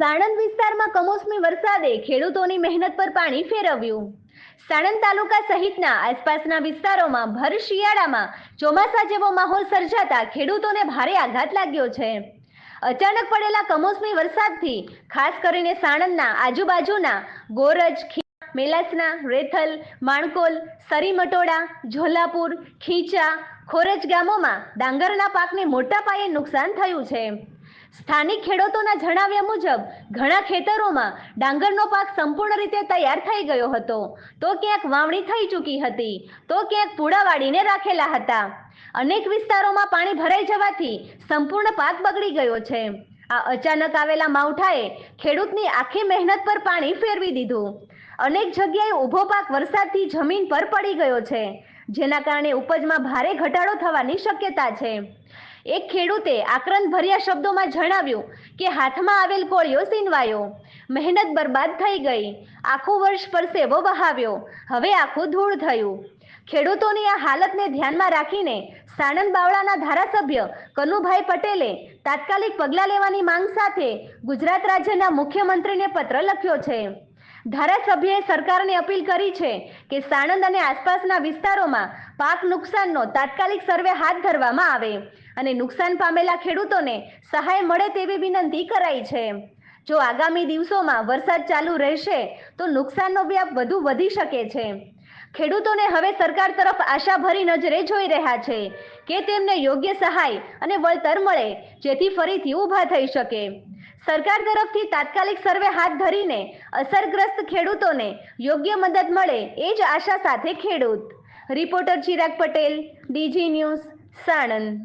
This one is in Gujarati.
સાણંદ વિસ્તારમાં કમોસમી વરસાદે ખેડૂતોની મહેનત પર પાણી ફેરવ્યું. સાણંદ તાલુકા સહિતના આસપાસના વિસ્તારોમાં ભર શિયાળામાં ચોમાસા જેવો માહોલ સર્જાતા ખેડૂતોને ભારે આઘાત લાગ્યો છે. અચાનક પડેલા કમોસમી વરસાદથી ખાસ કરીને સાણંદના આજુબાજુના ગોરજ મેલાસના, રેથલ, માણકોલ સરીમટોડા ઝોલાપુર, ખીચા, ખોરજ ગામોમાં ડાંગરના પાકને મોટા પાયે નુકસાન થયું છે. સ્થાનિક ખેડૂતોના જણાવ્યા મુજબ, ઘણા ખેતરોમાં ડાંગરનો પાક સંપૂર્ણ રીતે તૈયાર થઈ ગયો હતો. તો ક્યાંક વાવણી થઈ ચૂકી હતી, તો ક્યાંક પૂડા વાળીને રાખેલા હતા. અનેક વિસ્તારોમાં પાણી ભરાઈ જવાથી સંપૂર્ણ પાક બગડી ગયો છે. આ અચાનક આવેલા માવઠાએ ખેડૂતની આખી મહેનત પર પાણી ફેરવી દીધું. અનેક જગ્યાએ ઊભો પાક વરસાદથી જમીન પર પડી ગયો છે, જેના કારણે ઉપજમાં ભારે ઘટાડો થવાની શક્યતા છે. એક ખેડૂતે આક્રંદ ભર્યા શબ્દોમાં જણાવ્યું કે હાથમાં આવેલ કોળિયો સીનવાયો. મહેનત બરબાદ થઈ ગઈ. આખું વર્ષ પરસેવો વહાવ્યો. હવે આખું ધૂળ થયું. ખેડૂતોની આ હાલતને ધ્યાનમાં રાખીને સાણંદ બાવળાના ધારાસભ્ય કનુભાઈ પટેલે તાત્કાલિક પગલાં લેવાની માંગ સાથે ગુજરાત રાજ્યના મુખ્યમંત્રીને પત્ર લખ્યો છે. ધારાસભ્યએ સરકારને અપીલ કરી છે કે સાણંદ અને આસપાસના વિસ્તારોમાં પાક નુકસાનનો તાત્કાલિક સર્વે હાથ ધરવામાં આવે અને નુકસાન પામેલા ખેડૂતોને સહાય મળે તેવી વિનંતી કરાઈ છે. જો આગામી દિવસોમાં વરસાદ ચાલુ રહેશે, તો નુકસાનનો વ્યાપ વધુ વધી શકે છે. ખેડૂતોને હવે સરકાર તરફ આશાભરી નજરે જોઈ રહ્યા છે કે તેમને યોગ્ય સહાય અને વળતર મળે, જેથી ફરીથી ઊભા થઈ શકે. સરકાર તરફથી તાત્કાલિક સર્વે હાથ ધરીને અસરગ્રસ્ત ખેડૂતોને યોગ્ય મદદ મળે એ જ આશા સાથે ખેડૂત. Reporter Chirag Patel, DG news, Sanand.